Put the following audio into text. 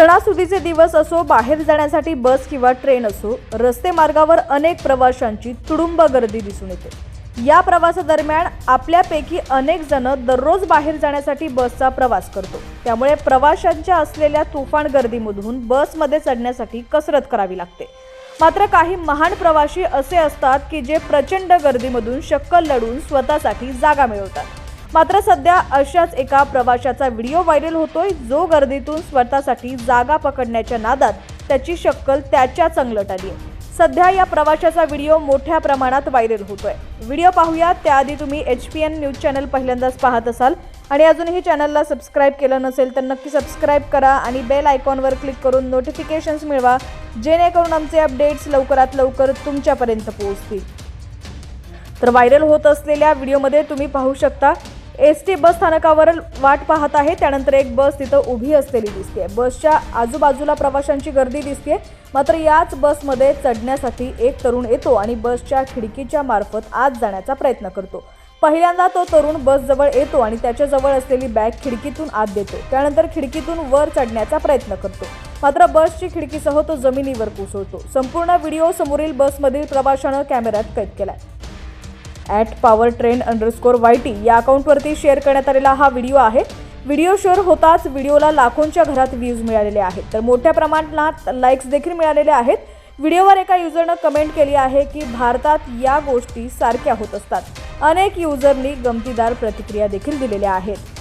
सणासुदीचे दिवस असो बाहेर जाण्यासाठी बस किंवा ट्रेन असो रस्ते मार्गावर अनेक प्रवाशांची तुडुंब गर्दी दिसून येते. या प्रवासादरम्यान आपल्यापैकी अनेक जण दररोज बाहेर जाण्यासाठी बसचा प्रवास करतो. त्यामुळे प्रवाशांच्या असलेल्या तुफान गर्दीमधून बसमध्ये चढण्यासाठी कसरत करावी लागते. मात्र काही महान प्रवासी असे असतात की जे प्रचंड गर्दीमधून शक्कल लढून स्वतःसाठी जागा मिळवतात. मात्र सध्या अशाच एका प्रवाशाचा व्हिडिओ व्हायरल होतोय जो गर्दीतून स्वतःसाठी जागा पकडण्याच्या नादात त्याची शक्कल त्याच्याच अंगलट आली आहे सध्या या प्रवाशाचा व्हिडिओ मोठ्या प्रमाणात व्हायरल होतोय. व्हिडिओ पाहूया त्याआधी तुम्ही H P N news channel पहिल्यांदाच पाहत असाल आणि अजूनही चॅनलला सबस्क्राईब केलं नसेल तर नक्की सबस्क्राईब करा आणि बेल आयकॉनवर क्लिक करून नोटिफिकेशन्स मिळवा जेणेकरून आमचे अपडेट्स लवकरात लवकर तुमच्यापर्यंत पोहोचतील. तर व्हायरल होत असलेल्या व्हिडिओमध्ये तुम्ही पाहू शकता एस टी बस स्थानकावर वाट पाहत आहे. त्यानंतर एक बस तिथं उभी असलेली दिसते बसच्या आजूबाजूला प्रवाशांची गर्दी दिसते मात्र याच बसमध्ये चढण्यासाठी एक तरुण येतो आणि बसच्या खिडकीच्या मार्फत आत जाण्याचा प्रयत्न करतो. पहिल्यांदा तो तरुण बसजवळ येतो आणि त्याच्याजवळ असलेली बॅग खिडकीतून आत देतो. त्यानंतर खिडकीतून वर चढण्याचा प्रयत्न करतो. मात्र बसची खिडकीसह तो जमिनीवर कोसळतो. संपूर्ण व्हिडिओ समोरील बसमधील प्रवाशानं कॅमेऱ्यात कैद केलाय. At power trend underscore Y T या अकाउंटवरती शेअर करण्यात आलेला हा व्हिडिओ आहे. व्हिडिओ शेअर होताच व्हिडिओला लाखोंच्या घरात व्ह्यूज मिळालेले आहेत. तर मोठ्या प्रमाणात लाईक्स देखील मिळालेले आहेत. व्हिडिओवर एका युजरनं कमेंट केली आहे की भारतात या गोष्टी सारख्या होत असतात. अनेक युजरनी गमतीदार प्रतिक्रिया देखील दिलेल्या आहेत.